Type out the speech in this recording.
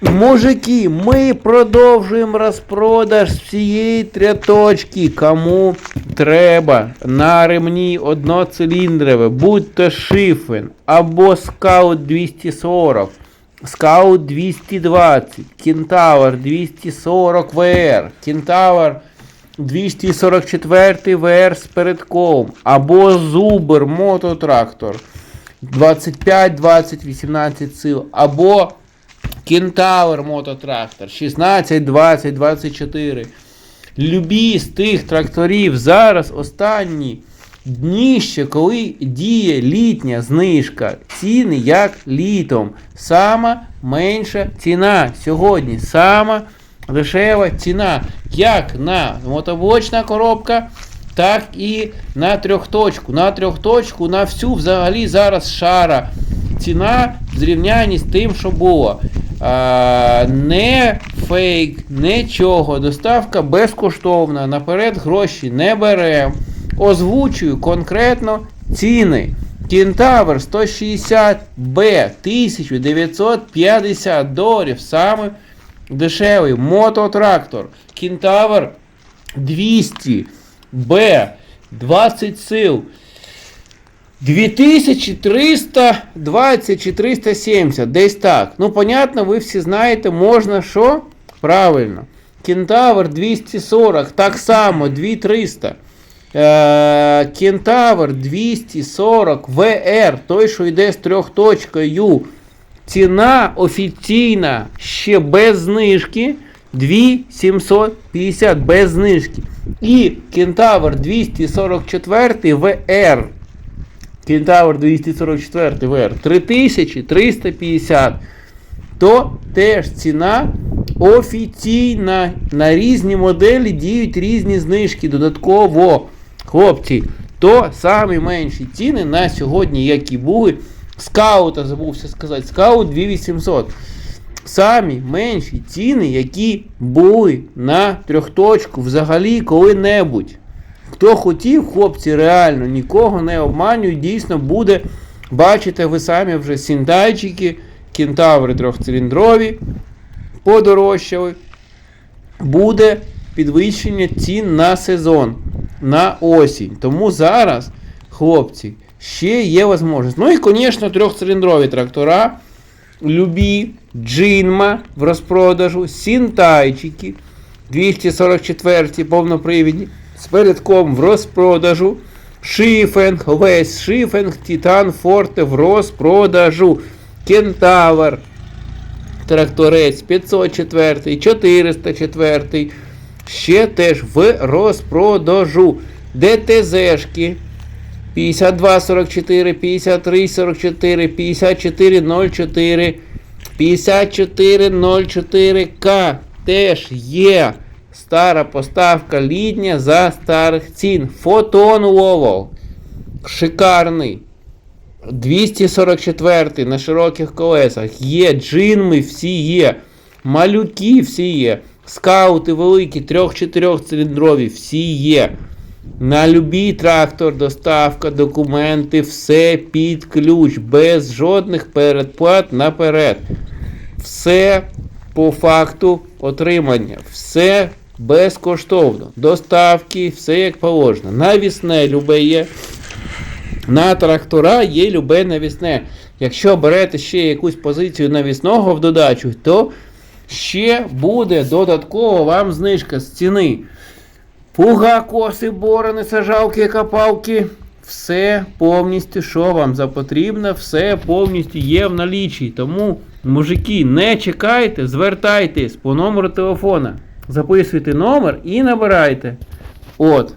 Мужики, ми продовжуємо розпродаж всієї тряточки. Кому треба на ремні одноциліндрове, будь то шифен або скаут 240, скаут 220, кентавр 240 ВР, кентавр 244 ВР з передком, або зубер мототрактор 25, 20, 18 сил, або Кентавр мототрактор 16, 20, 24. Любі з тих тракторів зараз останні дні ще, коли діє літня знижка. Ціни як літом. Сама менша ціна сьогодні. Сама дешева ціна. Як на мотоблочна коробка, так і на трьохточку. На трьохточку, на всю взагалі зараз шара. Ціна в зрівнянні з тим, що було. А, не фейк, нічого. Доставка безкоштовна. Наперед гроші не беремо. Озвучую конкретно ціни. Кентавр 160 Б 1950 доларів. Саме дешевий мототрактор. Кентавр 200 Б 20 сил. 2320 чи 370, десь так. Ну, понятно, ви всі знаєте, можна що? Правильно. Кентавр 240, так само, 2300. Е, Кентавр 240 VR, той, що йде з трьохточкою. Ціна офіційна ще без знижки 2750 без знижки. І Кентавр 244 VR. Кентавр 244 VR 3350. То теж ціна офіційна. На різні моделі діють різні знижки. Додатково, хлопці, то самі менші ціни на сьогодні, які були. Скаута забувся сказати. Скаут 2800. Самі менші ціни, які були на трьохточку взагалі коли-небудь. Хто хотів, хлопці, реально нікого не обманюють, дійсно буде. Бачите, ви самі вже сіндайчики, кентаври трьохциліндрові, подорожчали. Буде підвищення цін на сезон, на осінь. Тому зараз, хлопці, ще є можливість. Ну і, звісно, трьохциліндрові трактора. Любі, джинма в розпродажу, сінтайчики 244 повнопривідні з передком в розпродажу. Шифенг, весь шифенг, Титан Форте в розпродажу. Кентавр. Тракторець 504, 404. Ще теж в розпродажу. ДТЗшки 5244, 5344, 5404, 5404К теж є. Стара поставка літня за старих цін. Фотон Ловол. Шикарний. 244 на широких колесах. Є джинми, всі є. Малюки всі є. Скаути великі, 3-4 циліндрові, всі є. На любий трактор, доставка, документи, все під ключ, без жодних передплат наперед. Все по факту отримання. Все безкоштовно. Доставки, все як положено. Навісне любе є. На трактора є любе навісне. Якщо берете ще якусь позицію навісного в додачу, то ще буде додатково вам знижка з ціни. Пуга, коси, борони, сажалки, копалки. Все повністю, що вам запотрібно, все повністю є в налічі. Тому, мужики, не чекайте, звертайтесь по номеру телефона. Записуйте номер і набирайте. От.